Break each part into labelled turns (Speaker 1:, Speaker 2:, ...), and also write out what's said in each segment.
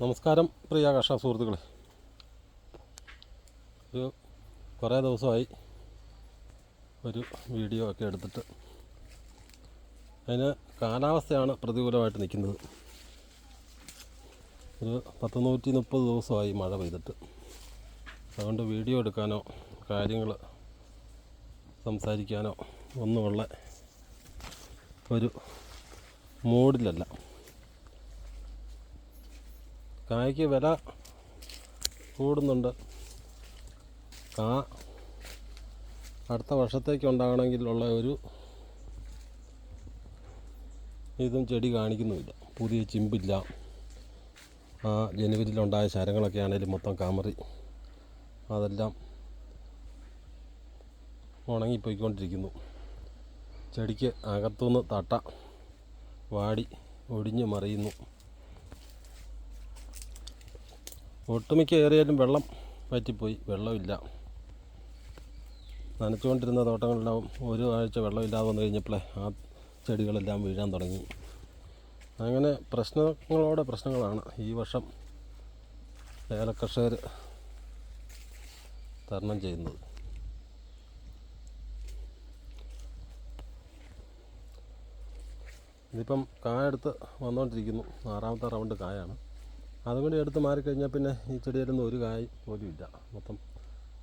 Speaker 1: നമസ്കാരം പ്രിയ കർഷക സുഹൃത്തുക്കളെ. ഒരു കുറേ ദിവസമായി ഒരു വീഡിയോ ഒക്കെ എടുത്തിട്ട് അതിന് കാലാവസ്ഥയാണ് പ്രതികൂലമായിട്ട് നിൽക്കുന്നത്. ഒരു പത്ത് നൂറ്റി മുപ്പത് ദിവസമായി മഴ പെയ്തിട്ട്. അതുകൊണ്ട് വീഡിയോ എടുക്കാനോ കാര്യങ്ങൾ സംസാരിക്കാനോ ഒന്നുമുള്ള ഒരു മൂഡിലല്ല. കായ്ക്ക് വില കൂടുന്നുണ്ട്. കാ അടുത്ത വർഷത്തേക്ക് ഉണ്ടാകണമെങ്കിലുള്ള ഒരു ഇതും ചെടി കാണിക്കുന്നുമില്ല. പുതിയ ചിമ്പില്ല. ആ ജനുവരിയിലുണ്ടായ ശരങ്ങളൊക്കെ ആണെങ്കിലും മൊത്തം കാമറി. അതെല്ലാം ഉണങ്ങിപ്പോയിക്കൊണ്ടിരിക്കുന്നു. ചെടിക്ക് അകത്തുനിന്ന് തട്ട വാടി ഒടിഞ്ഞു മറിയുന്നു. ഒട്ടുമിക്ക ഏറിയാലും വെള്ളം വറ്റിപ്പോയി. വെള്ളമില്ല. നനച്ചുകൊണ്ടിരുന്ന തോട്ടങ്ങളെല്ലാം ഒരു ആഴ്ച വെള്ളമില്ലാതെ വന്നു കഴിഞ്ഞപ്പോഴേ ആ ചെടികളെല്ലാം വീഴാൻ തുടങ്ങി. അങ്ങനെ പ്രശ്നങ്ങളോടെ പ്രശ്നങ്ങളാണ്. ഈ വർഷം ഏലക്കർഷകർ തരണം ചെയ്യുന്നത്. ഇതിപ്പം കായ എടുത്ത് വന്നുകൊണ്ടിരിക്കുന്നു ആറാമത്തെ റൗണ്ട് കായാണ്. അതും കൂടി എടുത്ത് മാറിക്കഴിഞ്ഞാൽ പിന്നെ ഈ ചെടിയിലൊന്നും ഒരു കായ് പോലും ഇല്ല. മൊത്തം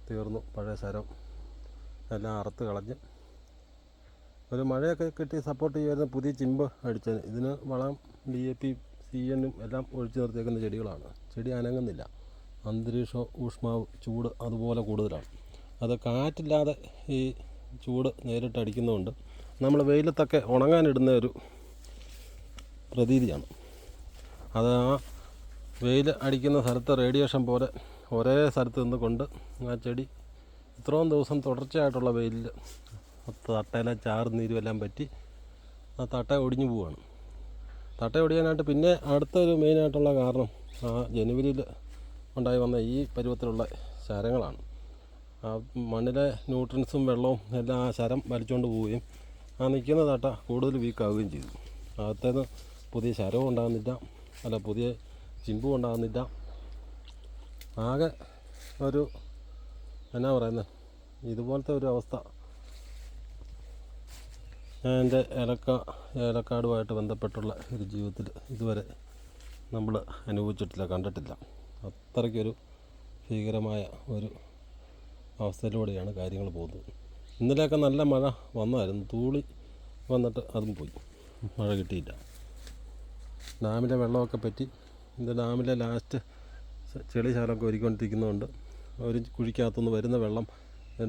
Speaker 1: തീർന്നു. പഴയ ശരം എല്ലാം അറുത്ത് കളഞ്ഞ്. ഒരു മഴയൊക്കെ കിട്ടി സപ്പോർട്ട് ചെയ്യുന്ന പുതിയ ചിമ്പ് അടിച്ചത്. ഇതിന് വളം ഡി എ പി സി എന്നും എല്ലാം ഒഴിച്ചു നിർത്തിയേക്കുന്ന ചെടികളാണ്. ചെടി അനങ്ങുന്നില്ല. അന്തരീക്ഷ ഊഷ്മാവ് ചൂട് അതുപോലെ കൂടുതലാണ്. അത് കാറ്റില്ലാതെ ഈ ചൂട് നേരിട്ട് അടിക്കുന്നതുകൊണ്ട് നമ്മൾ വെയിലത്തൊക്കെ ഉണങ്ങാനിടുന്ന ഒരു പ്രതീതിയാണ്. അത് ആ വെയിൽ അടിക്കുന്ന സ്ഥലത്ത് റേഡിയേഷൻ പോലെ ഒരേ സ്ഥലത്ത് നിന്ന് കൊണ്ട് ആ ചെടി ഇത്രയും ദിവസം തുടർച്ചയായിട്ടുള്ള വെയിലിൽ തട്ടയിലെ ചാറും നീരും എല്ലാം പറ്റി ആ തട്ട ഒടിഞ്ഞു പോവാണ്. തട്ട ഒടിയാനായിട്ട് പിന്നെ അടുത്തൊരു മെയിനായിട്ടുള്ള കാരണം ആ ജനുവരിയിൽ ഉണ്ടായി വന്ന ഈ പരുവത്തിലുള്ള ശരങ്ങളാണ്. ആ മണ്ണിലെ ന്യൂട്രൻസും വെള്ളവും എല്ലാം ആ ശരം വലിച്ചുകൊണ്ട് പോവുകയും ആ നിൽക്കുന്ന തട്ട കൂടുതൽ വീക്കാവുകയും ചെയ്തു. അകത്തേന്ന് പുതിയ ശരവും ഉണ്ടാകുന്നില്ല. അല്ല പുതിയ ചിമ്പും ഉണ്ടാകുന്നില്ല ആകെ ഒരു എന്നാ പറയുന്നത് ഇതുപോലത്തെ ഒരു അവസ്ഥ. ഞാൻ എന്റെ ഏലക്ക ഏലക്കാടുമായിട്ട് ബന്ധപ്പെട്ടുള്ള ഒരു ജീവിതത്തിൽ ഇതുവരെ നമ്മൾ അനുഭവിച്ചിട്ടില്ല കണ്ടിട്ടില്ല. അത്രയ്ക്കൊരു ഭീകരമായ ഒരു അവസ്ഥയിലൂടെയാണ് കാര്യങ്ങൾ പോകുന്നത്. ഇന്നലെയൊക്കെ നല്ല മഴ വന്നായിരുന്നു. തൂളി വന്നിട്ട് അതും പോയി. മഴ കിട്ടിയില്ല. ഡാമിലെ വെള്ളമൊക്കെ പറ്റി ഇത് ഡാമിലെ ലാസ്റ്റ് ചെളി ശാലമൊക്കെ ഒരുക്കൊണ്ടിരിക്കുന്നതുകൊണ്ട് ഒരു കുഴിക്കകത്തുനിന്ന് വരുന്ന വെള്ളം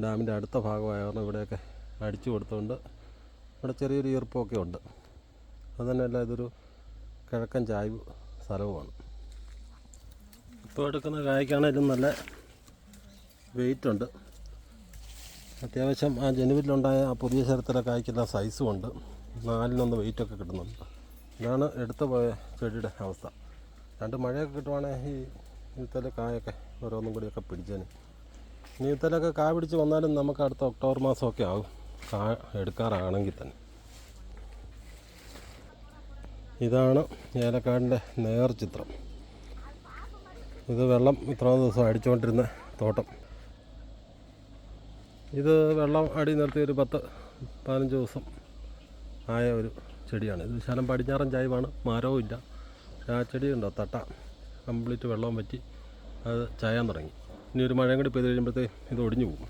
Speaker 1: ഡാമിന്റെ അടുത്ത ഭാഗമായ കാരണം ഇവിടെയൊക്കെ അടിച്ചു കൊടുത്തുകൊണ്ട് ഇവിടെ ചെറിയൊരു ഈർപ്പമൊക്കെ ഉണ്ട്. അതുതന്നെയല്ല ഇതൊരു കിഴക്കൻ ചായ്വ് സ്ഥലവുമാണ്. ഇപ്പോൾ എടുക്കുന്ന കായ്ക്കാണേലും നല്ല വെയിറ്റ് ഉണ്ട്. അത്യാവശ്യം ആ ജനുവരിയിലുണ്ടായ ആ പുതിയ ശരത്തിലെ കായ്ക്കെല്ലാം സൈസും ഉണ്ട്. നാലിനൊന്ന് വെയിറ്റൊക്കെ കിട്ടുന്നുണ്ട്. ഇതാണ് എടുത്തു പോയ ചെടിയുടെ അവസ്ഥ. രണ്ട് മഴയൊക്കെ കിട്ടുവാണെങ്കിൽ ഈ ഇത്തല കായൊക്കെ ഓരോന്നും കൂടിയൊക്കെ പിടിച്ചേന്. ഇനി ഇത്തലൊക്കെ കാ പിടിച്ച് വന്നാലും നമുക്ക് അടുത്ത ഒക്ടോബർ മാസമൊക്കെ ആകും കാ എടുക്കാറാണെങ്കിൽ തന്നെ. ഇതാണ് ഏലക്കാടിന്റെ നേർചിത്രം ഇത് വെള്ളം ഇത്രയും ദിവസം അടിച്ചുകൊണ്ടിരുന്ന തോട്ടം. ഇത് വെള്ളം അടി നിർത്തി ഒരു പത്ത് പതിനഞ്ച് ദിവസം ആയ ഒരു ചെടിയാണ്. ഇത് ശലം പടിഞ്ഞാറൻ ചായവാണ്. മരവും ഇല്ല ആ ചെടി ഉണ്ടോ തട്ട. കംപ്ലീറ്റ് വെള്ളം പറ്റി അത് ചായാൻ തുടങ്ങി. ഇനി ഒരു മഴയും കൂടി പെയ്ത് കഴിയുമ്പോഴത്തേ ഇത് ഒടിഞ്ഞു പോകും.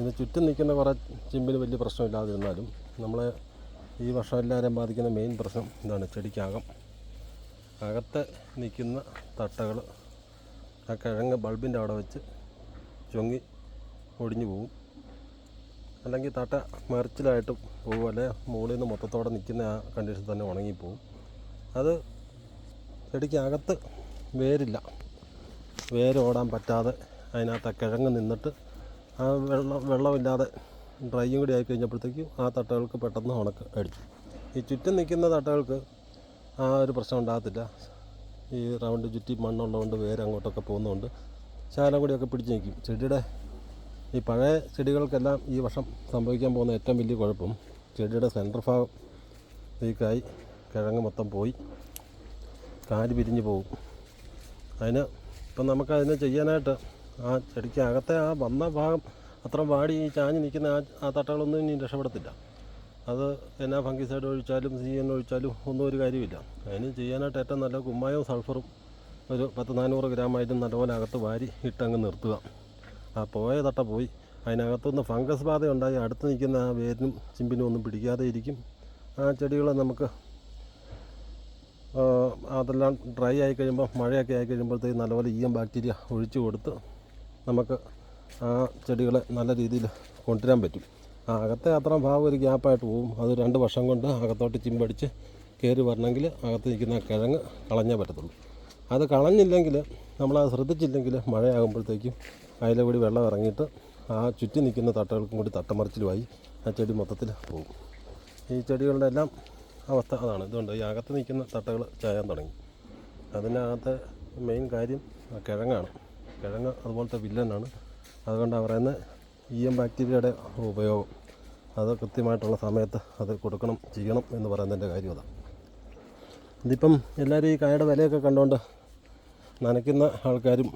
Speaker 1: ഇത് ചുറ്റും നിൽക്കുന്ന കുറേ ചിമ്പിന് വലിയ പ്രശ്നമില്ലാതിരുന്നാലും നമ്മളെ ഈ വർഷം എല്ലാവരെയും ബാധിക്കുന്ന മെയിൻ പ്രശ്നം ഇതാണ് ചെടിക്കകം. അകത്ത് നിൽക്കുന്ന തട്ടകൾ ആ കിഴങ്ങ് ബൾബിന്റെ അവിടെ വെച്ച് ചൊങ്ങി ഒടിഞ്ഞു പോകും. അല്ലെങ്കിൽ തട്ട മറിച്ചിലായിട്ട് പോകും അല്ലെ മുകളിൽ നിന്ന് മൊത്തത്തോടെ നിൽക്കുന്ന ആ കണ്ടീഷൻ തന്നെ ഉണങ്ങിപ്പോവും. അത് ചെടിക്ക് അകത്ത് വേരില്ല വേരോടാൻ പറ്റാതെ അതിനകത്ത് കിഴങ്ങ് നിന്നിട്ട് ആ വെള്ളം വെള്ളമില്ലാതെ ഡ്രൈയും കൂടി ആയി കഴിഞ്ഞപ്പോഴത്തേക്കും ആ തട്ടകൾക്ക് പെട്ടെന്ന് ഉണക്ക് അടിച്ചു. ഈ ചുറ്റും നിൽക്കുന്ന തട്ടകൾക്ക് ആ ഒരു പ്രശ്നം ഉണ്ടാകത്തില്ല. ഈ റൗണ്ട് ചുറ്റി മണ്ണുള്ളതുകൊണ്ട് വേര് അങ്ങോട്ടൊക്കെ പോകുന്നതുകൊണ്ട് ശാലം കൂടിയൊക്കെ പിടിച്ച് നിൽക്കും. ചെടിയുടെ ഈ പഴയ ചെടികൾക്കെല്ലാം ഈ വർഷം സംഭവിക്കാൻ പോകുന്ന ഏറ്റവും വലിയ കുഴപ്പം ചെടിയുടെ സെന്റർ ഭാഗം വീക്കായി കിഴങ്ങ് മൊത്തം പോയി. കാൽ പിരിഞ്ഞു പോകും. അതിന് ഇപ്പം നമുക്കതിനെ ചെയ്യാനായിട്ട് ആ ചെടിക്ക് അകത്തെ ആ വന്ന ഭാഗം അത്ര വാടി ഈ ചാഞ്ഞ് നിൽക്കുന്ന ആ ആ തട്ടകളൊന്നും ഇനി രക്ഷപ്പെടത്തില്ല. അത് എന്നാ ഫംഗിസൈഡ് ഒഴിച്ചാലും സി എൻ ഒഴിച്ചാലും ഒന്നും ഒരു കാര്യമില്ല. അതിന് ചെയ്യാനായിട്ട് ഏറ്റവും നല്ല കുമ്മായവും സൾഫറും ഒരു പത്ത് നാനൂറ് ഗ്രാം ആയിട്ടും നല്ലപോലെ അകത്ത് വാരി ഇട്ടങ്ങ് നിർത്തുക. ആ പോയ തട്ട പോയി. അതിനകത്തുനിന്ന് ഫംഗസ് ബാധ ഉണ്ടായി അടുത്ത് നിൽക്കുന്ന ആ വേരിനും ചിമ്പിനും ഒന്നും പിടിക്കാതെ ഇരിക്കും. ആ ചെടികളെ നമുക്ക് അതെല്ലാം ഡ്രൈ ആയി കഴിയുമ്പോൾ മഴയൊക്കെ ആയി കഴിയുമ്പോഴത്തേക്ക് നല്ലപോലെ ഈയം ബാക്ടീരിയ ഒഴിച്ചു കൊടുത്ത് നമുക്ക് ആ ചെടികളെ നല്ല രീതിയിൽ കൊണ്ടുവരാൻ പറ്റും. അകത്തെ അത്ര ഭാഗം ഒരു ഗ്യാപ്പായിട്ട് പോകും. അത് രണ്ട് വർഷം കൊണ്ട് അകത്തോട്ട് ചിമ്പടിച്ച് കയറി വരണമെങ്കിൽ അകത്ത് നിൽക്കുന്ന കിഴങ്ങ് കളഞ്ഞേ പറ്റത്തുള്ളൂ. അത് കളഞ്ഞില്ലെങ്കിൽ നമ്മളത് ശ്രദ്ധിച്ചില്ലെങ്കിൽ മഴയാകുമ്പോഴത്തേക്കും അതിലെ കൂടി വെള്ളം ഇറങ്ങിയിട്ട് ആ ചുറ്റി നിൽക്കുന്ന തട്ടകൾക്കും കൂടി തട്ടമറിച്ചിലുമായി ആ ചെടി മൊത്തത്തിൽ പോകും. ഈ ചെടികളുടെ എല്ലാം അവസ്ഥ അതാണ്. ഇതുകൊണ്ട് ഈ അകത്ത് നിൽക്കുന്ന തട്ടകൾ ചായാൻ തുടങ്ങി. അതിനകത്ത് മെയിൻ കാര്യം കിഴങ്ങാണ്. കിഴങ്ങ് അതുപോലത്തെ വില്ലനാണ് അതുകൊണ്ട് പറയുന്ന ഇ എം ബാക്ടീരിയയുടെ ഉപയോഗം. അത് കൃത്യമായിട്ടുള്ള സമയത്ത് അത് കൊടുക്കണം ചെയ്യണം എന്ന് പറയുന്നതിന്റെ കാര്യം അതാണ്. ഇതിപ്പം എല്ലാവരും ഈ കായയുടെ വിലയൊക്കെ കണ്ടുകൊണ്ട് നനയ്ക്കുന്ന ആൾക്കാരും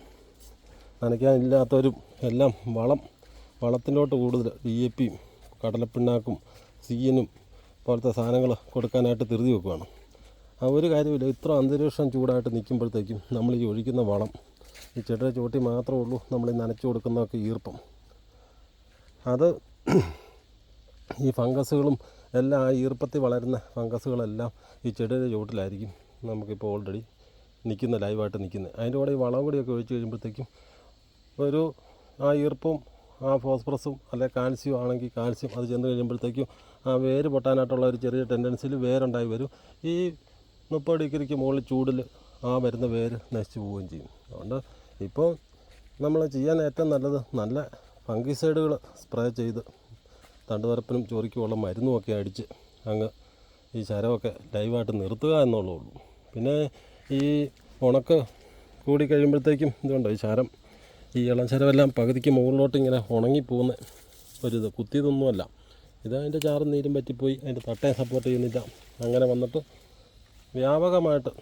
Speaker 1: നനയ്ക്കാനില്ലാത്തവരും എല്ലാം വളം വളത്തിലോട്ട് കൂടുതൽ. ഡി എ പിയും കടലപ്പിണ്ണാക്കും സീയനും പോലത്തെ സാധനങ്ങൾ കൊടുക്കാനായിട്ട് തിരുതി വെക്കുകയാണ്. ആ ഒരു കാര്യമില്ല. ഇത്ര അന്തരീക്ഷം ചൂടായിട്ട് നിൽക്കുമ്പോഴത്തേക്കും നമ്മൾ ഈ ഒഴിക്കുന്ന വളം ഈ ചെടിയുടെ ചോട്ടി മാത്രമേ ഉള്ളൂ. നമ്മൾ ഈ നനച്ചു കൊടുക്കുന്നതൊക്കെ ഈർപ്പം. അത് ഈ ഫംഗസുകളും എല്ലാം ആ ഈർപ്പത്തിൽ വളരുന്ന ഫംഗസുകളെല്ലാം ഈ ചെടിയുടെ ചുവട്ടിലായിരിക്കും നമുക്കിപ്പോൾ ഓൾറെഡി നിൽക്കുന്ന ലൈവായിട്ട് നിൽക്കുന്നത്. അതിന്റെ കൂടെ ഈ വളം കൂടിയൊക്കെ ഒഴിച്ച് കഴിയുമ്പോഴത്തേക്കും ഒരു ആ ഈർപ്പവും ആ ഫോസ്ഫറസും അല്ലെ കാൽസ്യം ആണെങ്കിൽ കാൽസ്യം അത് ചെന്ന് കഴിയുമ്പോഴത്തേക്കും ആ വേര് പൊട്ടാനായിട്ടുള്ള ഒരു ചെറിയ ടെൻഡൻസിയിൽ വേരുണ്ടായി വരും. ഈ മുപ്പത് ഡിഗ്രിക്ക് മുകളിൽ ചൂടിൽ ആ വരുന്ന വേര് നശിച്ചു പോവുകയും ചെയ്യും. അതുകൊണ്ട് ഇപ്പോൾ നമ്മൾ ചെയ്യാൻ ഏറ്റവും നല്ലത് നല്ല ഫംഗിസൈഡുകൾ സ്പ്രേ ചെയ്ത് തണ്ടുതരപ്പിനും ചോറിക്കുമുള്ള മരുന്നുമൊക്കെ അടിച്ച് അങ്ങ് ഈ ശരമൊക്കെ ലൈവായിട്ട് നിർത്തുക എന്നുള്ളൂ പിന്നെ ഈ ഉണക്ക് കൂടി കഴിയുമ്പോഴത്തേക്കും ഇതുണ്ടോ ഈ ശരം ഈ ഇളംചരവെല്ലാം പകുതിക്ക് മുകളിലോട്ട് ഇങ്ങനെ ഉണങ്ങിപ്പോകുന്ന ഒരിത്. കുത്തിയതൊന്നുമല്ല. ഇത് അതിന്റെ ചാറും നീരും പറ്റിപ്പോയി. അതിന്റെ തട്ടയെ സപ്പോർട്ട് ചെയ്യുന്നില്ല. അങ്ങനെ വന്നിട്ട് വ്യാപകമായിട്ട്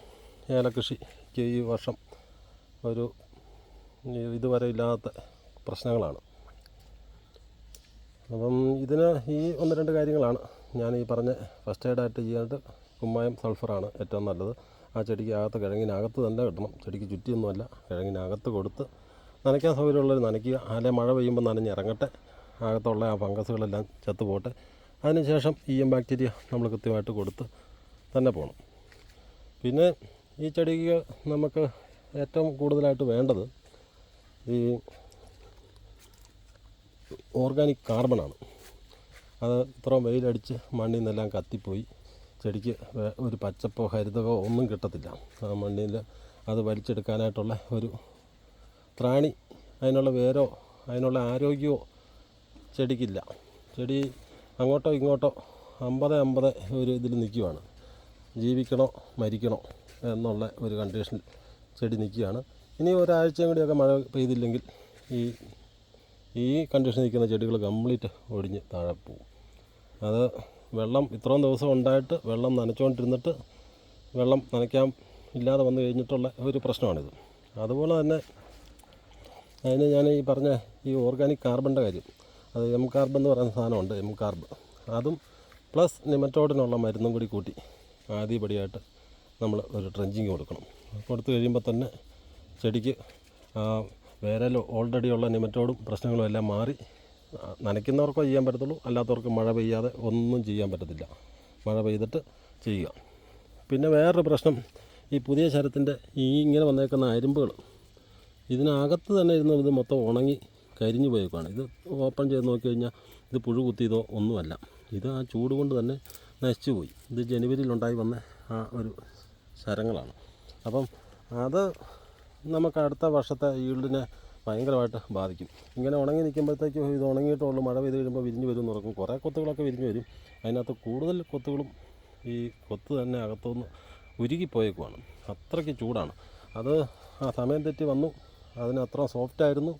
Speaker 1: ഏലകൃഷിക്ക് ഈ വർഷം ഒരു ഇതുവരെ ഇല്ലാത്ത പ്രശ്നങ്ങളാണ്. അപ്പം ഇതിന് ഈ ഒന്ന് രണ്ട് കാര്യങ്ങളാണ് ഞാൻ ഈ പറഞ്ഞ ഫസ്റ്റ് എയ്ഡായിട്ട് ചെയ്യാനായിട്ട് കുമ്മായം സൾഫറാണ് ഏറ്റവും നല്ലത്. ആ ചെടിക്ക് അകത്ത് കിഴങ്ങിനകത്ത് തന്നെ കിട്ടണം. ചെടിക്ക് ചുറ്റിയൊന്നുമല്ല. കിഴങ്ങിനകത്ത് കൊടുത്ത് നനയ്ക്കാൻ സൗകര്യമുള്ളവർ നനയ്ക്കുക. അല്ലെ മഴ പെയ്യുമ്പോൾ നനഞ്ഞിറങ്ങട്ടെ. അകത്തുള്ള ആ ഫംഗസുകളെല്ലാം ചത്തു പോട്ടെ അതിനുശേഷം ഈ എം ബാക്ടീരിയ നമ്മൾ കൃത്യമായിട്ട് കൊടുത്ത് തന്നെ പോകണം പിന്നെ ഈ ചെടിക്ക് നമുക്ക് ഏറ്റവും കൂടുതലായിട്ട് വേണ്ടത് ഈ ഓർഗാനിക് കാർബണാണ്. അത് ഇത്രയും വെയിലടിച്ച് മണ്ണിൽ നിന്നെല്ലാം കത്തിപ്പോയി. ചെടിക്ക് ഒരു പച്ചപ്പോ ഹരിതകോ ഒന്നും കിട്ടത്തില്ല. ആ മണ്ണിൽ അത് വലിച്ചെടുക്കാനായിട്ടുള്ള ഒരു ത്രാണി അതിനുള്ള വേരോ അതിനുള്ള ആരോഗ്യമോ ചെടിക്കില്ല. ചെടി അങ്ങോട്ടോ ഇങ്ങോട്ടോ അമ്പത് അമ്പത് ഒരു ഇതിൽ നിൽക്കുകയാണ് ജീവിക്കണോ മരിക്കണോ എന്നുള്ള ഒരു കണ്ടീഷനിൽ ചെടി നിൽക്കുകയാണ്. ഇനി ഒരാഴ്ചയും കൂടിയൊക്കെ മഴ പെയ്തില്ലെങ്കിൽ ഈ ഈ കണ്ടീഷനിൽ നിൽക്കുന്ന ചെടികൾ കംപ്ലീറ്റ് ഒടിഞ്ഞ് താഴെ പോവും. അത് വെള്ളം ഇത്രയും ദിവസം ഉണ്ടായിട്ട് വെള്ളം നനച്ചുകൊണ്ടിരുന്നിട്ട് വെള്ളം നനയ്ക്കാൻ ഇല്ലാതെ വന്നു കഴിഞ്ഞിട്ടുള്ള ഒരു പ്രശ്നമാണിത്. അതുപോലെ തന്നെ അതിന് ഞാൻ ഈ പറഞ്ഞ ഈ ഓർഗാനിക് കാർബണിന്റെ കാര്യം. അത് എം കാർബൺ എന്ന് പറയുന്ന സാധനമുണ്ട് എം കാർബ് അതും പ്ലസ് നിമറ്റോഡിനുള്ള മരുന്നും കൂടി കൂട്ടി ആദ്യപടിയായിട്ട് നമ്മൾ ഒരു ട്രെഞ്ചിങ് കൊടുക്കണം. കൊടുത്തു കഴിയുമ്പോൾ തന്നെ ചെടിക്ക് വേറെ ഓൾറെഡി ഉള്ള നിമറ്റോടും പ്രശ്നങ്ങളും എല്ലാം മാറി നനയ്ക്കുന്നവർക്കോ ചെയ്യാൻ പറ്റത്തുള്ളൂ അല്ലാത്തവർക്ക് മഴ പെയ്യാതെ ഒന്നും ചെയ്യാൻ പറ്റത്തില്ല. മഴ പെയ്തിട്ട് ചെയ്യുക. പിന്നെ വേറൊരു പ്രശ്നം ഈ പുതിയ ശരത്തിന്റെ ഈ ഇങ്ങനെ വന്നേക്കുന്ന അരിമ്പുകൾ. ഇതിനകത്ത് തന്നെ ഇരുന്ന് ഇത് മൊത്തം ഉണങ്ങി കരിഞ്ഞു പോയേക്കാണ് ഇത് ഓപ്പൺ ചെയ്ത് നോക്കി കഴിഞ്ഞാൽ ഇത് പുഴു കുത്തിയതോ ഒന്നുമല്ല. ഇത് ആ ചൂട് കൊണ്ട് തന്നെ നശിച്ചു പോയി. ഇത് ജനുവരിയിലുണ്ടായി വന്ന ആ ഒരു ശരങ്ങളാണ്. അപ്പം അത് നമുക്ക് അടുത്ത വർഷത്തെ ഈൽഡിനെ ഭയങ്കരമായിട്ട് ബാധിക്കും. ഇങ്ങനെ ഉണങ്ങി നിൽക്കുമ്പോഴത്തേക്കും ഇത് ഉണങ്ങിയിട്ടുള്ളൂ മഴ പെയ്ത് കഴിയുമ്പോൾ വിരിഞ്ഞ് വരും എന്ന് കുറേ കൊത്തുകളൊക്കെ വിരിഞ്ഞ് വരും. അതിനകത്ത് കൂടുതൽ കൊത്തുകളും ഈ കൊത്ത് തന്നെ അകത്തുനിന്ന് ഉരുകിപ്പോയേക്കുവാണ്. അത്രയ്ക്ക് ചൂടാണ്. അത് ആ സമയം തെറ്റി വന്നു. അതിന് അത്ര സോഫ്റ്റ് ആയിരുന്നു.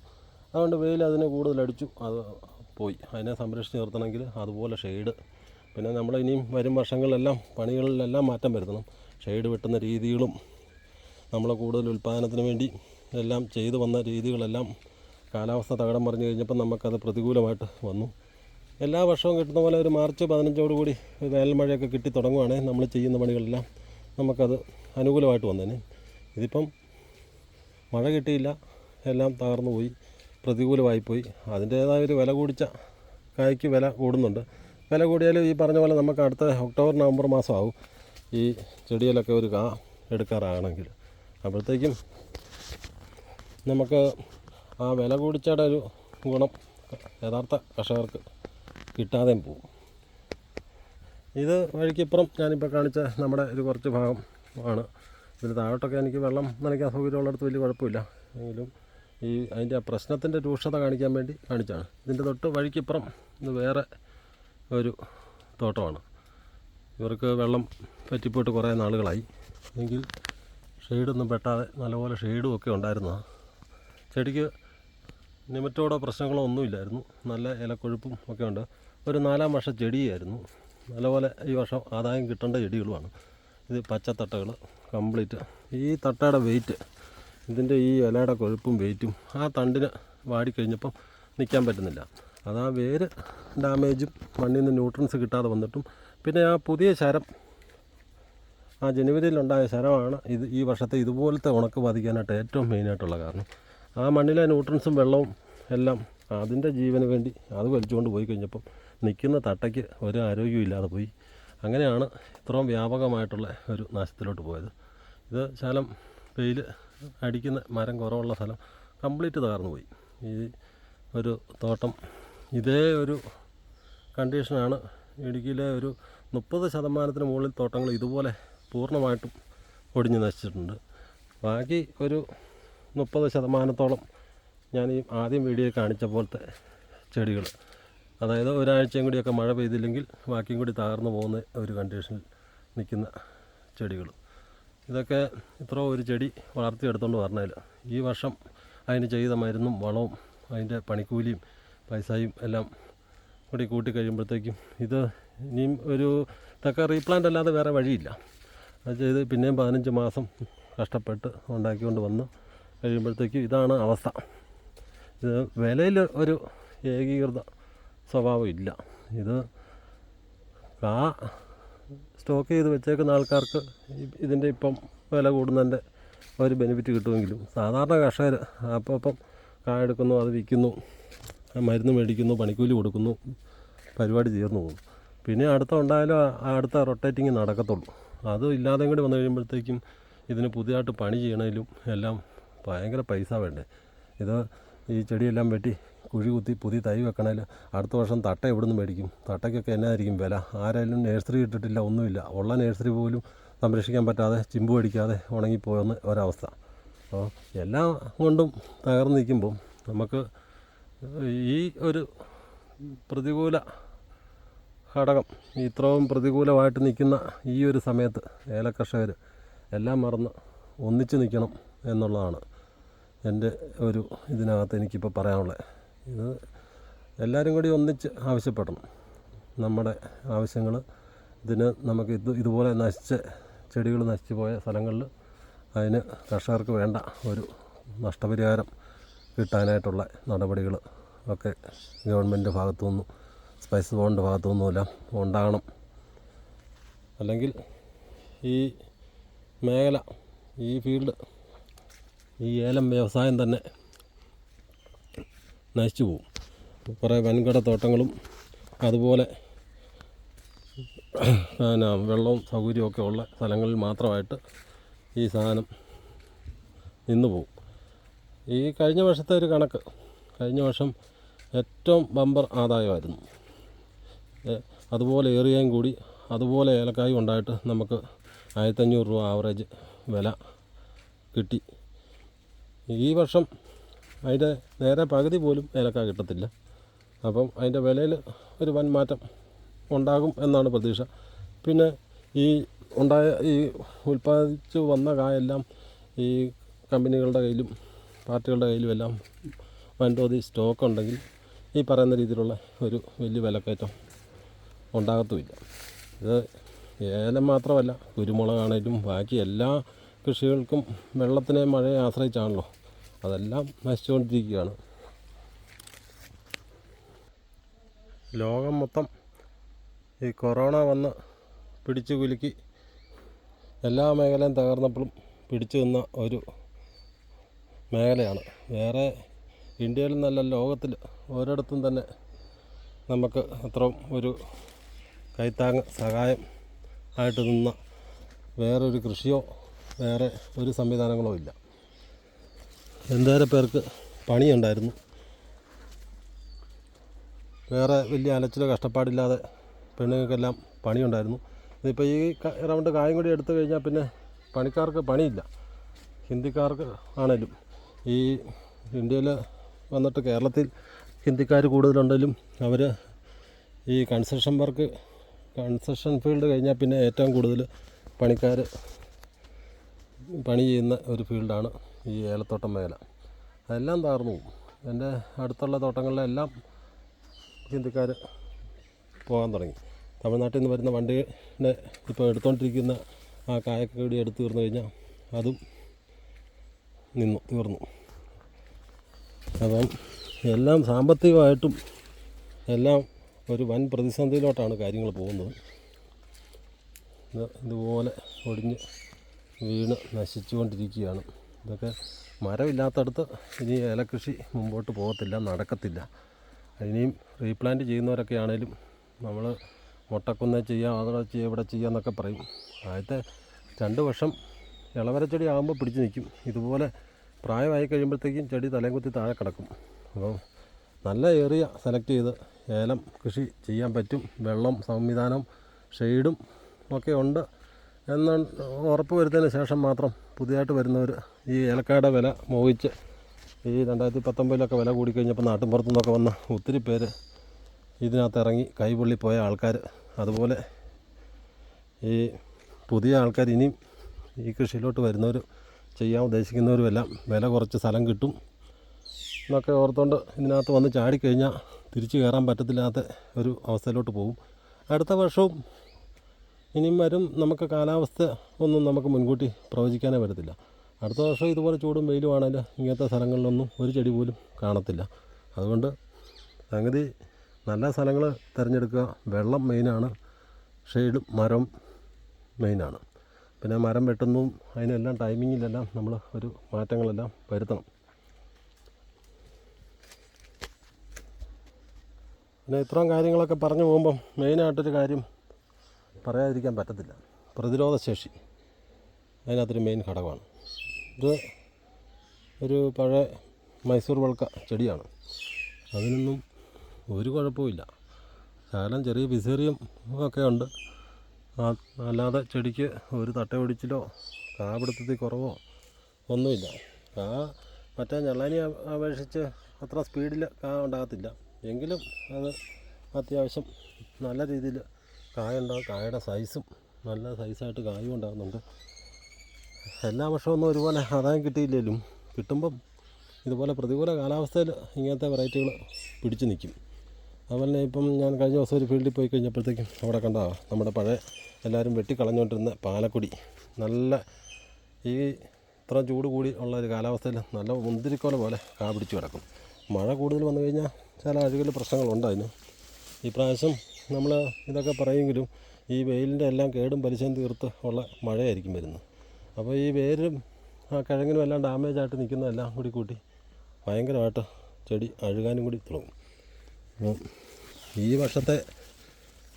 Speaker 1: അതുകൊണ്ട് വെയിൽ അതിനെ കൂടുതൽ അടിച്ചു അത് പോയി. അതിനെ സംരക്ഷിച്ച് നിർത്തണമെങ്കിൽ അതുപോലെ ഷെയ്ഡ് പിന്നെ നമ്മൾ ഇനിയും വരും വർഷങ്ങളിലെല്ലാം പണികളിലെല്ലാം മാറ്റം വരുത്തണം. ഷെയ്ഡ് വെട്ടുന്ന രീതികളും നമ്മൾ കൂടുതൽ ഉൽപ്പാദനത്തിന് വേണ്ടി എല്ലാം ചെയ്തു വന്ന രീതികളെല്ലാം കാലാവസ്ഥ തകടം പറഞ്ഞു കഴിഞ്ഞപ്പോൾ നമുക്കത് പ്രതികൂലമായിട്ട് വന്നു. എല്ലാ വർഷവും കിട്ടുന്ന പോലെ ഒരു മാർച്ച് പതിനഞ്ചോട് കൂടി വേനൽ മഴയൊക്കെ കിട്ടി തുടങ്ങുവാണെങ്കിൽ നമ്മൾ ചെയ്യുന്ന പണികളെല്ലാം നമുക്കത് അനുകൂലമായിട്ട് വന്നേനെ. ഇതിപ്പം മഴ കിട്ടിയില്ല. എല്ലാം തകർന്നു പോയി. പ്രതികൂലമായി പോയി അതിന്റേതായ ഒരു വില കൂടിച്ച കായ്ക്ക് വില കൂടുന്നുണ്ട്. വില കൂടിയാലും ഈ പറഞ്ഞ പോലെ നമുക്ക് അടുത്ത ഒക്ടോബർ നവംബർ മാസമാവും ഈ ചെടിയിലൊക്കെ ഒരു കാ എടുക്കാറാണെങ്കിൽ. അപ്പോഴത്തേക്കും നമുക്ക് ആ വില കൂടിച്ചയുടെ ഒരു ഗുണം യഥാർത്ഥ കർഷകർക്ക് കിട്ടാതെ പോകും. ഇത് വഴിക്കിപ്പുറം ഞാനിപ്പോൾ കാണിച്ച നമ്മുടെ ഒരു കുറച്ച് ഭാഗം ആണ്. ഇതിന് താഴോട്ടൊക്കെ എനിക്ക് വെള്ളം നനയ്ക്കാൻ സൗകര്യമുള്ളിടത്ത് വലിയ കുഴപ്പമില്ല. എങ്കിലും ഈ അതിന്റെ ആ പ്രശ്നത്തിന്റെ രൂക്ഷത കാണിക്കാൻ വേണ്ടി കാണിച്ചാണ് ഇതിന്റെ തൊട്ട് വഴിക്കിപ്പുറം ഇത് വേറെ ഒരു തോട്ടമാണ്. ഇവർക്ക് വെള്ളം പറ്റിപ്പോയിട്ട് കുറേ നാളുകളായി. എങ്കിൽ ഷെയ്ഡൊന്നും പെട്ടാതെ നല്ലപോലെ ഷെയ്ഡും ഒക്കെ ഉണ്ടായിരുന്നതാണ്. ചെടിക്ക് നിമറ്റോടോ പ്രശ്നങ്ങളോ ഒന്നുമില്ലായിരുന്നു. നല്ല ഇലക്കൊഴുപ്പും ഒക്കെ ഉണ്ട്. ഒരു നാലാം വർഷം ചെടിയായിരുന്നു. നല്ലപോലെ ഈ വർഷം ആദായം കിട്ടേണ്ട ചെടികളുമാണ്. ഇത് പച്ചത്തട്ടകൾ കംപ്ലീറ്റ്. ഈ തട്ടയുടെ വെയിറ്റ് ഇതിന്റെ ഈ ഇലയുടെ കൊഴുപ്പും വെയിറ്റും ആ തണ്ടിന് വാടിക്കഴിഞ്ഞപ്പം നിൽക്കാൻ പറ്റുന്നില്ല. അത് ആ വേര് ഡാമേജും മണ്ണിൽ നിന്ന് ന്യൂട്രൻസ് കിട്ടാതെ വന്നിട്ടും പിന്നെ ആ പുതിയ ശരം ആ ജനുവരിയിലുണ്ടായ ശരമാണ് ഇത് ഈ വർഷത്തെ ഇതുപോലത്തെ ഉണക്ക് ബാധിക്കാനായിട്ട് ഏറ്റവും മെയിനായിട്ടുള്ള കാരണം. ആ മണ്ണിലെ ന്യൂട്രൻസും വെള്ളവും എല്ലാം അതിന്റെ ജീവന് വേണ്ടി അത് വലിച്ചുകൊണ്ട് പോയി കഴിഞ്ഞപ്പം നിൽക്കുന്ന തട്ടയ്ക്ക് ഒരു ആരോഗ്യവും ഇല്ലാതെ പോയി. അങ്ങനെയാണ് ഇത്രയും വ്യാപകമായിട്ടുള്ള ഒരു നാശത്തിലോട്ട് പോയത്. ഇത് ശകലം വെയിൽ അടിക്കുന്ന മരം കുറവുള്ള സ്ഥലം കംപ്ലീറ്റ് തകർന്നു പോയി. ഈ ഒരു തോട്ടം ഇതേ ഒരു കണ്ടീഷനാണ്. ഇടുക്കിയിലെ ഒരു മുപ്പത് ശതമാനത്തിന് മുകളിൽ തോട്ടങ്ങൾ ഇതുപോലെ പൂർണമായിട്ടും ഒടിഞ്ഞു നശിച്ചിട്ടുണ്ട്. ബാക്കി ഒരു മുപ്പത് ശതമാനത്തോളം ഞാൻ ഈ ആദ്യം വീഡിയോയിൽ കാണിച്ച പോലത്തെ ചെടികൾ അതായത് ഒരാഴ്ചയും കൂടിയൊക്കെ മഴ പെയ്തില്ലെങ്കിൽ ബാക്കിയും കൂടി തകർന്നു പോകുന്ന ഒരു കണ്ടീഷനിൽ നിൽക്കുന്ന ചെടികൾ ഇതൊക്കെ ഇത്ര ഒരു ചെടി വളർത്തിയെടുത്തുകൊണ്ട് പറഞ്ഞാൽ ഈ വർഷം അതിന് ചെയ്ത മരുന്നും വളവും അതിന്റെ പണിക്കൂലിയും പൈസയും എല്ലാം കൂടി കൂട്ടി കഴിയുമ്പോഴത്തേക്കും ഇത് ഇനിയും ഒരു ഇതൊക്കെ റീപ്ലാന്റ് അല്ലാതെ വേറെ വഴിയില്ല. അത് ചെയ്ത് പിന്നെയും പതിനഞ്ച് മാസം കഷ്ടപ്പെട്ട് ഉണ്ടാക്കിക്കൊണ്ട് വന്ന് കഴിയുമ്പോഴത്തേക്കും ഇതാണ് അവസ്ഥ. ഇത് വിലയിൽ ഒരു ഏകീകൃത സ്വഭാവം ഇല്ല ഇത് ആ സ്റ്റോക്ക് ചെയ്ത് വെച്ചേക്കുന്ന ആൾക്കാർക്ക് ഇതിന്റെ ഇപ്പം വില കൂടുന്നതിന്റെ ഒരു ബെനിഫിറ്റ് കിട്ടുമെങ്കിലും സാധാരണ കർഷകർ അപ്പം അപ്പം കായ എടുക്കുന്നു അത് വിൽക്കുന്നു മരുന്ന് മേടിക്കുന്നു പണിക്കൂലി കൊടുക്കുന്നു പരിപാടി തീർന്നു പോകും. പിന്നെ അടുത്ത ഉണ്ടായാലും അടുത്ത റൊട്ടേറ്റിങ് നടക്കത്തുള്ളൂ. അത് ഇല്ലാതെ കൂടി വന്നു കഴിയുമ്പോഴത്തേക്കും ഇതിന് പുതിയതായിട്ട് പണി ചെയ്യണതിലും എല്ലാം ഭയങ്കര പൈസ വേണ്ടേ. ഇത് ഈ ചെടിയെല്ലാം വെട്ടി കുഴി കുത്തി പുതിയ തൈ വെക്കണേൽ അടുത്ത വർഷം തട്ട എവിടെ നിന്ന് മേടിക്കും? തട്ടയ്ക്കൊക്കെ എന്നായിരിക്കും വില? ആരായാലും നേഴ്സറി ഇട്ടിട്ടില്ല ഒന്നുമില്ല. ഉള്ള നേഴ്സറി പോലും സംരക്ഷിക്കാൻ പറ്റാതെ ചിമ്പ് അടിക്കാതെ ഉണങ്ങിപ്പോയെന്ന് ഒരവസ്ഥ. അപ്പോൾ എല്ലാം കൊണ്ടും തകർന്നു നിൽക്കുമ്പം നമുക്ക് ഈ ഒരു പ്രതികൂല ഘടകം ഇത്രയും പ്രതികൂലമായിട്ട് നിൽക്കുന്ന ഈ ഒരു സമയത്ത് ഏലക്കർഷകർ എല്ലാം മറന്ന് ഒന്നിച്ചു നിൽക്കണം എന്നുള്ളതാണ് എന്റെ ഒരു ഇതിനകത്ത് എനിക്കിപ്പോൾ പറയാനുള്ളത്. ഇത് എല്ലാവരും കൂടി ഒന്നിച്ച് ആവശ്യപ്പെടണം. നമ്മുടെ ആവശ്യങ്ങൾ ഇതിന് നമുക്ക് ഇത് ഇതുപോലെ നശിച്ച ചെടികൾ നശിച്ചു പോയ സ്ഥലങ്ങളിൽ അതിന് കർഷകർക്ക് വേണ്ട ഒരു നഷ്ടപരിഹാരം കിട്ടാനായിട്ടുള്ള നടപടികൾ ഒക്കെ ഗവൺമെന്റ് ഭാഗത്തു നിന്നും സ്പൈസ് ബോണ്ട് ഭാഗത്തു നിന്നുമെല്ലാം ഉണ്ടാകണം. അല്ലെങ്കിൽ ഈ മേഖല ഈ ഫീൽഡ് ഈ ഏലം വ്യവസായം തന്നെ നശിച്ചു പോകും. കുറേ വൻകിട തോട്ടങ്ങളും അതുപോലെ പിന്നെ വെള്ളവും സൗകര്യമൊക്കെ ഉള്ള സ്ഥലങ്ങളിൽ മാത്രമായിട്ട് ഈ സാധനം നിന്നു പോകും. ഈ കഴിഞ്ഞ വർഷത്തെ ഒരു കണക്ക് കഴിഞ്ഞ വർഷം ഏറ്റവും ബമ്പർ ആദായമായിരുന്നു. അതുപോലെ ഏറിയയും കൂടി അതുപോലെ ഏലക്കായും ഉണ്ടായിട്ട് നമുക്ക് ആയിരത്തഞ്ഞൂറ് രൂപ ആവറേജ് വില കിട്ടി. ഈ വർഷം അതിന്റെ നേരെ പകുതി പോലും ഏലക്ക കിട്ടത്തില്ല. അപ്പം അതിന്റെ വിലയിൽ ഒരു വൻ മാറ്റം ഉണ്ടാകും എന്നാണ് പ്രതീക്ഷ. പിന്നെ ഈ ഉണ്ടായ ഈ ഉൽപ്പാദിച്ചു വന്ന കായെല്ലാം ഈ കമ്പനികളുടെ കയ്യിലും പാർട്ടികളുടെ കയ്യിലും എല്ലാം വൻതോതിൽ സ്റ്റോക്ക് ഉണ്ടെങ്കിൽ ഈ പറയുന്ന രീതിയിലുള്ള ഒരു വലിയ വിലക്കയറ്റം ഉണ്ടാകത്തുമില്ല. ഇത് ഏലം മാത്രമല്ല കുരുമുളകാണേലും ബാക്കി എല്ലാ കൃഷികൾക്കും വെള്ളത്തിനെ മഴയെ ആശ്രയിച്ചാണല്ലോ അതെല്ലാം നശിച്ചുകൊണ്ടിരിക്കുകയാണ്. ലോകം മൊത്തം ഈ കൊറോണ വന്ന് പിടിച്ചു കുലുക്കി എല്ലാ മേഖലയും തകർന്നപ്പോഴും പിടിച്ചു നിന്ന ഒരു മേഖലയാണ്. വേറെ ഇന്ത്യയിൽ നിന്നല്ല ലോകത്തിൽ ഒരിടത്തും തന്നെ നമുക്ക് അത്രയും ഒരു കൈത്താങ് സഹായം ആയിട്ട് നിന്ന വേറൊരു കൃഷിയോ വേറെ ഒരു സംവിധാനങ്ങളോ ഇല്ല. എന്തേരം പേർക്ക് പണിയുണ്ടായിരുന്നു. വേറെ വലിയ അലച്ചിലോ കഷ്ടപ്പാടില്ലാതെ പെണ്ണുങ്ങൾക്കെല്ലാം പണിയുണ്ടായിരുന്നു. ഇതിപ്പോൾ ഈ റൗണ്ട് കായും കൂടി എടുത്തു കഴിഞ്ഞാൽ പിന്നെ പണിക്കാർക്ക് പണിയില്ല. ഹിന്ദിക്കാർക്ക് ആണേലും. ഈ ഇന്ത്യയിൽ വന്നിട്ട് കേരളത്തിൽ ഹിന്ദിക്കാർ കൂടുതലുണ്ടെങ്കിലും അവർ ഈ കൺസ്ട്രക്ഷൻ വർക്ക് കൺസ്ട്രക്ഷൻ ഫീൽഡ് കഴിഞ്ഞാൽ പിന്നെ ഏറ്റവും കൂടുതൽ പണിക്കാർ പണി ചെയ്യുന്ന ഒരു ഫീൽഡാണ്. ഈ ഏലത്തോട്ടം മേഖല അതെല്ലാം താർന്നു എന്റെ അടുത്തുള്ള തോട്ടങ്ങളിലെല്ലാം ഹിന്ദിക്കാർ പോകാൻ തുടങ്ങി. തമിഴ്നാട്ടിൽ നിന്ന് വരുന്ന വണ്ടിനെ ഇപ്പോൾ എടുത്തുകൊണ്ടിരിക്കുന്ന ആ കായൊക്കെ കൂടി എടുത്തു തീർന്നു കഴിഞ്ഞാൽ അതും നിന്നു തീർന്നു. അപ്പം എല്ലാം സാമ്പത്തികമായിട്ടും എല്ലാം ഒരു വൻ പ്രതിസന്ധിയിലോട്ടാണ് കാര്യങ്ങൾ പോകുന്നത്. ഇത് ഇതുപോലെ ഒടിഞ്ഞ് വീണ് നശിച്ചുകൊണ്ടിരിക്കുകയാണ്. ഇതൊക്കെ മരമില്ലാത്തടത്ത് ഇനി ഏലക്കൃഷി മുമ്പോട്ട് പോകത്തില്ല നടക്കത്തില്ല. ഇനിയും റീപ്ലാന്റ് ചെയ്യുന്നവരൊക്കെ ആണേലും നമ്മൾ മുട്ടക്കുന്നേ ചെയ്യാം അവിടെ ചെയ്യാം ഇവിടെ ചെയ്യാം എന്നൊക്കെ പറയും. ആദ്യത്തെ രണ്ട് വർഷം ഇളവര ചെടി ആകുമ്പോൾ പിടിച്ച് നിൽക്കും. ഇതുപോലെ പ്രായമായി കഴിയുമ്പോഴത്തേക്കും ചെടി തലയും കുത്തി താഴെ കിടക്കും. അപ്പോൾ നല്ല ഏറിയ സെലക്ട് ചെയ്ത് ഏലം കൃഷി ചെയ്യാൻ പറ്റും. വെള്ളം സംവിധാനം ഷെയ്ഡും ഒക്കെ ഉണ്ട് എന്ന് ഉറപ്പ് വരുത്തിയതിന് ശേഷം മാത്രം പുതിയതായിട്ട് വരുന്നവർ ഈ ഏലക്കായുടെ വില മോഹിച്ച് ഈ രണ്ടായിരത്തി പത്തൊമ്പതിലൊക്കെ വില കൂടിക്കഴിഞ്ഞപ്പോൾ നാട്ടിൻപുറത്തു നിന്നൊക്കെ വന്ന ഒത്തിരി പേര് ഇതിനകത്ത് ഇറങ്ങി കൈപൊള്ളി പോയ ആൾക്കാർ. അതുപോലെ ഈ പുതിയ ആൾക്കാർ ഇനിയും ഈ കൃഷിയിലോട്ട് വരുന്നവർ ചെയ്യാൻ ഉദ്ദേശിക്കുന്നവരുമെല്ലാം വില കുറച്ച് സ്ഥലം കിട്ടും എന്നൊക്കെ ഓർത്തുകൊണ്ട് ഇതിനകത്ത് വന്ന് ചാടിക്കഴിഞ്ഞാൽ തിരിച്ചു കയറാൻ പറ്റത്തില്ലാത്ത ഒരു അവസ്ഥയിലോട്ട് പോകും. അടുത്ത വർഷവും ഇനിയും വരും. നമുക്ക് കാലാവസ്ഥ ഒന്നും നമുക്ക് മുൻകൂട്ടി പ്രവചിക്കാനേ പറ്റത്തില്ല. അടുത്ത വർഷം ഇതുപോലെ ചൂടും വെയിലും ആണെങ്കിൽ ഇങ്ങനത്തെ സ്ഥലങ്ങളിലൊന്നും ഒരു ചെടി പോലും കാണത്തില്ല. അതുകൊണ്ട് സംഗതി നല്ല സ്ഥലങ്ങൾ തിരഞ്ഞെടുക്കുക. വെള്ളം മെയിനാണ്. ഷെയ്ഡും മരം മെയിനാണ്. പിന്നെ മരം വെട്ടുന്നതും അതിനെല്ലാം ടൈമിങ്ങിലെല്ലാം നമ്മൾ ഒരു മാറ്റങ്ങളെല്ലാം വരുത്തണം. പിന്നെ ഇത്രയും കാര്യങ്ങളൊക്കെ പറഞ്ഞു പോകുമ്പം മെയിനായിട്ടൊരു കാര്യം പറയാതിരിക്കാൻ പറ്റത്തില്ല. പ്രതിരോധശേഷി അതിനകത്തൊരു മെയിൻ ഘടകമാണ്. ഇത് ഒരു പഴയ മൈസൂർ വൾക്ക ചെടിയാണ്. അതിനൊന്നും ഒരു കുഴപ്പമില്ല ശകലം ചെറിയ പിസേറിയും ഒക്കെ ഉണ്ട്. അല്ലാതെ ചെടിക്ക് ഒരു തട്ട ഒടിച്ചിലോ കാപിടുത്തത്തിൽ കുറവോ ഒന്നുമില്ല. കാ മറ്റേ ഞെള്ളാനി അ- അപേക്ഷിച്ച് അത്ര സ്പീഡിൽ കാ ഉണ്ടാകത്തില്ല. എങ്കിലും അത് അത്യാവശ്യം നല്ല രീതിയിൽ കായ ഉണ്ടാകും കായയുടെ സൈസും നല്ല സൈസായിട്ട് കായും ഉണ്ടാകുന്നുണ്ട്. എല്ലാ വർഷമൊന്നും ഒരുപോലെ ആദായം കിട്ടിയില്ലെങ്കിലും കിട്ടുമ്പം ഇതുപോലെ പ്രതികൂല കാലാവസ്ഥയിൽ ഇങ്ങനത്തെ വെറൈറ്റികൾ പിടിച്ചു നിൽക്കും. അതുപോലെ തന്നെ ഇപ്പം ഞാൻ കഴിഞ്ഞ ദിവസം ഒരു ഫീൽഡിൽ പോയി കഴിഞ്ഞപ്പോഴത്തേക്കും അവിടെ കണ്ട നമ്മുടെ പഴയ എല്ലാവരും വെട്ടിക്കളഞ്ഞുകൊണ്ടിരുന്ന പാലക്കുടി. നല്ല ഈ ഇത്ര ചൂട് കൂടി ഉള്ള ഒരു കാലാവസ്ഥയിൽ നല്ല മുന്തിരിക്കോല പോലെ കാ പിടിച്ച് കിടക്കും. മഴ കൂടുതൽ വന്നു കഴിഞ്ഞാൽ ചില അഴുകൽ പ്രശ്നങ്ങളുണ്ട് അതിന്. ഈ പ്രാവശ്യം നമ്മൾ ഇതൊക്കെ പറയുമെങ്കിലും ഈ വെയിലിന്റെ എല്ലാം കേടും പലിശയും തീർത്ത് ഉള്ള മഴയായിരിക്കും വരുന്നത്. അപ്പോൾ ഈ വേരും ആ കിഴങ്ങിനും എല്ലാം ഡാമേജ് ആയിട്ട് നിൽക്കുന്നതെല്ലാം കൂടി കൂട്ടി ഭയങ്കരമായിട്ട് ചെടി അഴുകാനും കൂടി തുടങ്ങും. അപ്പോൾ ഈ വർഷത്തെ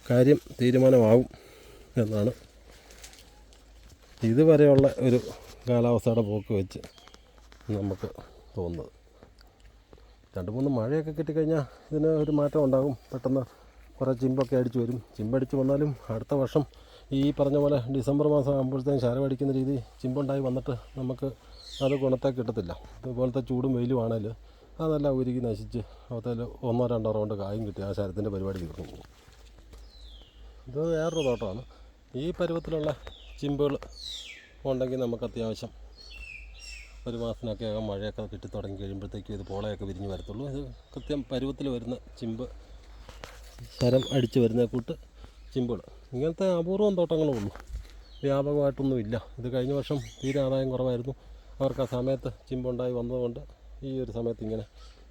Speaker 1: കാര്യം തീരുമാനമാവും എന്നാണ് ഇതുവരെയുള്ള ഒരു കാലാവസ്ഥയുടെ പോക്ക് വെച്ച് നമുക്ക് തോന്നുന്നത്. രണ്ട് മൂന്ന് മഴയൊക്കെ കിട്ടിക്കഴിഞ്ഞാൽ ഇതിന് ഒരു മാറ്റം ഉണ്ടാകും. പെട്ടെന്ന് കുറേ ചിമ്പൊക്കെ അടിച്ച് വരും. ചിമ്പടിച്ച് വന്നാലും അടുത്ത വർഷം ഈ പറഞ്ഞ പോലെ ഡിസംബർ മാസം ആകുമ്പോഴത്തേക്കും ശരമടിക്കുന്ന രീതി ചിമ്പുണ്ടായി വന്നിട്ട് നമുക്ക് അത് ഗുണത്തെ കിട്ടത്തില്ല. ഇതുപോലത്തെ ചൂടും വെയിലും ആണെങ്കിൽ അതെല്ലാം ഉരുകി നശിച്ച് അവത്തേൽ ഒന്നോ രണ്ടോ റൗണ്ട് കായും കിട്ടി ആ ശരത്തിന്റെ പരിപാടി തീർന്നു. ഇത് വേറൊരു തോട്ടമാണ്. ഈ പരുവത്തിലുള്ള ചിമ്പുകൾ ഉണ്ടെങ്കിൽ നമുക്ക് അത്യാവശ്യം ഒരു മാസത്തിനൊക്കെ ആകാം മഴയൊക്കെ കിട്ടി തുടങ്ങി കഴിയുമ്പോഴത്തേക്കും ഇത് പോളയൊക്കെ വിരിഞ്ഞ് വരത്തുള്ളൂ. ഇത് കൃത്യം പരുവത്തിൽ വരുന്ന ചിമ്പ് ശരം അടിച്ച് വരുന്ന കൂട്ട് ചിമ്പുകൾ. ഇങ്ങനത്തെ അപൂർവം തോട്ടങ്ങളേ ഉള്ളൂ വ്യാപകമായിട്ടൊന്നും ഇല്ല ഇത് കഴിഞ്ഞ വർഷം തീരെ ആദായം കുറവായിരുന്നു. അവർക്ക് ആ സമയത്ത് ചിമ്പുണ്ടായി വന്നതുകൊണ്ട് ഈ ഒരു സമയത്ത് ഇങ്ങനെ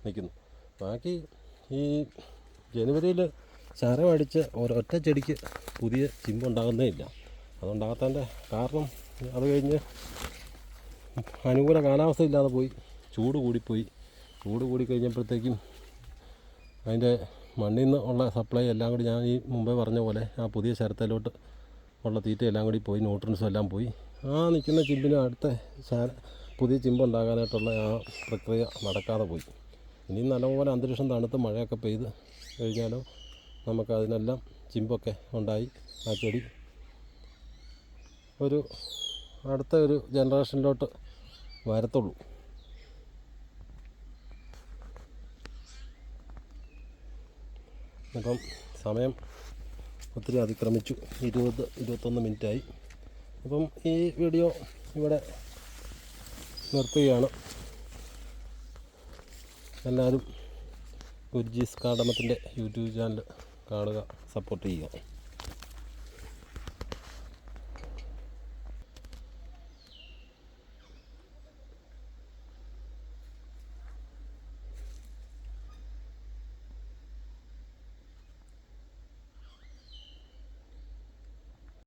Speaker 1: നിൽക്കുന്നു. ബാക്കി ഈ ജനുവരിയിൽ ചരമടിച്ച് ഒരൊറ്റ ചെടിക്ക് പുതിയ ചിമ്പുണ്ടാകുന്നേ ഇല്ല. അതുണ്ടാകാത്തതിന്റെ കാരണം അത് കഴിഞ്ഞ് അനുകൂല കാലാവസ്ഥ ഇല്ലാതെ പോയി. ചൂട് കൂടിപ്പോയി. ചൂട് കൂടി കഴിഞ്ഞപ്പോഴത്തേക്കും അതിന്റെ മണ്ണിൽ നിന്ന് ഉള്ള സപ്ലൈ എല്ലാം കൂടി ഞാൻ ഈ മുമ്പേ പറഞ്ഞ പോലെ ആ പുതിയ ശരത്തിലോട്ട് ഉള്ള തീറ്റ എല്ലാം കൂടി പോയി ന്യൂട്രൻസും എല്ലാം പോയി. ആ നിൽക്കുന്ന ചിമ്പിന് അടുത്ത ശാല പുതിയ ചിമ്പുണ്ടാകാനായിട്ടുള്ള ആ പ്രക്രിയ നടക്കാതെ പോയി. ഇനി നല്ലപോലെ അന്തരീക്ഷം തണുത്ത് മഴയൊക്കെ പെയ്ത് കഴിഞ്ഞാലോ നമുക്ക് അതിനെല്ലാം ചിമ്പൊക്കെ ഉണ്ടായി ആ ചെടി. ഒരു അടുത്ത ഒരു ജനറേഷനിലോട്ട് വരത്തുള്ളൂ. അപ്പം സമയം ഒത്തിരി അതിക്രമിച്ചു. ഇരുപത് ഇരുപത്തൊന്ന് മിനിറ്റായി. അപ്പം ഈ വീഡിയോ ഇവിടെ നിർത്തുകയാണ്. എല്ലാവരും ഗുരുജീസ് കാടമത്തിന്റെ യൂട്യൂബ് ചാനൽ കാണുക സപ്പോർട്ട് ചെയ്യുക.